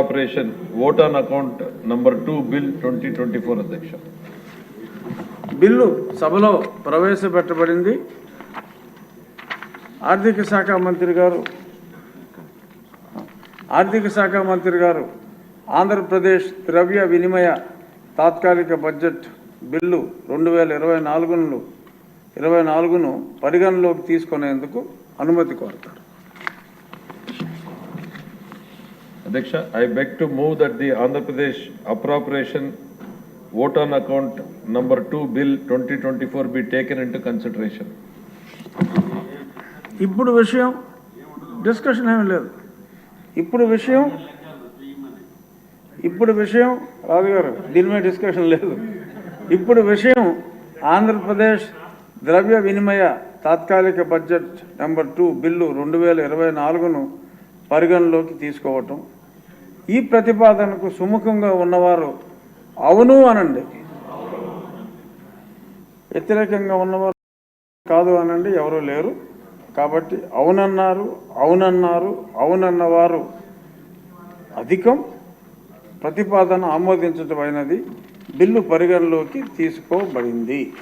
Operation vote on account number two bill twenty twenty four అధ్యక్ష bill సభలో ప్రవేశపెట్టబడింది. ఆర్థిక శాఖ మంత్రి గారు ఆర్థిక శాఖ మంత్రి గారు ఆంధ్రప్రదేశ్ ద్రవ్య వినిమయ తాత్కాలిక బడ్జెట్ బిల్లు రెండు వేల ఇరవై నాలుగును ఇరవై నాలుగును పరిగణలోకి తీసుకునేందుకు అనుమతి కోరుతారు. అధ్యక్ష I beg to move that the Andhra Pradesh appropriation vote on account number two bill twenty twenty four be taken in to consideration ఇప్పుడు విషయం డిస్కషన్ ఏమీ లేదు. ఇప్పుడు విషయం ఇప్పుడు విషయం రాజు గారు దీని మీద డిస్కషన్ లేదు. ఇప్పుడు విషయం ఆంధ్రప్రదేశ్ ద్రవ్య వినిమయ తాత్కాలిక బడ్జెట్ నెంబర్ టూ బిల్లు రెండు వేల ఇరవై నాలుగును పరిగణలోకి తీసుకోవటం ఈ ప్రతిపాదనకు సుముఖంగా ఉన్నవారు అవును అనండి. వ్యతిరేకంగా ఉన్నవారు కాదు అనండి ఎవరూ లేరు. కాబట్టి అవునన్నారు అవునన్నారు అవునన్నవారు అధికం. ప్రతిపాదన ఆమోదించటమైనది బిల్లు పరిగణలోకి తీసుకోబడింది.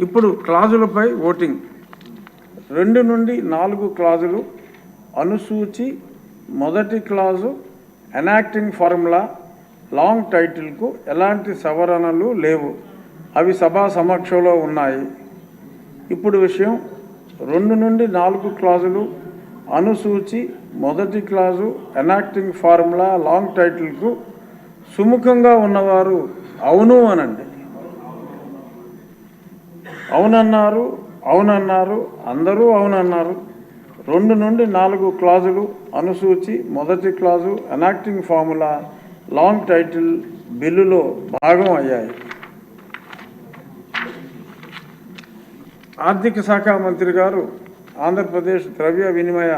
ఇప్పుడు క్లాజులపై ఓటింగ్. రెండు నుండి నాలుగు క్లాజులు అనుసూచి మొదటి క్లాజు ఎనాక్టింగ్ ఫార్ములా లాంగ్ టైటిల్కు ఎలాంటి సవరణలు లేవు. అవి సభా సమక్షంలో ఉన్నాయి. ఇప్పుడు విషయం రెండు నుండి నాలుగు క్లాజులు అనుసూచి మొదటి క్లాజు ఎనాక్టింగ్ ఫార్ములా లాంగ్ టైటిల్కు సుముఖంగా ఉన్నవారు అవును అనండి. అవునన్నారు అవునన్నారు అందరూ అవునన్నారు. రెండు నుండి నాలుగు క్లాజులు అనుసూచి మొదటి clause enacting formula long title బిల్లులో భాగం అయ్యాయి. ఆర్థిక శాఖ మంత్రి గారు ఆంధ్రప్రదేశ్ ద్రవ్య వినిమయ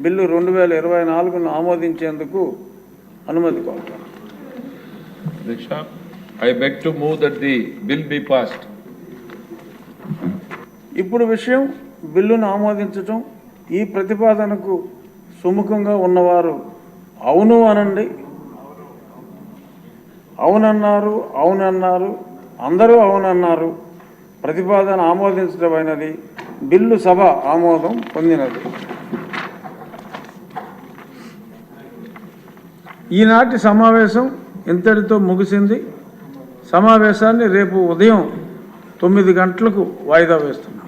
బిల్లు రెండు వేల ఇరవై నాలుగును ఆమోదించేందుకు అనుమతి I beg to move that the bill be ఇప్పుడు విషయం బిల్లును ఆమోదించటం ఈ ప్రతిపాదనకు సుముఖంగా ఉన్నవారు అవును అనండి. అవునన్నారు అవునన్నారు అందరూ అవునన్నారు. ప్రతిపాదన ఆమోదించడమైనది బిల్లు సభ ఆమోదం పొందినది. ఈనాటి సమావేశం ఇంతటితో ముగిసింది. సమావేశాన్ని రేపు ఉదయం తొమ్మిది గంటలకు వాయిదా వేస్తున్నాం.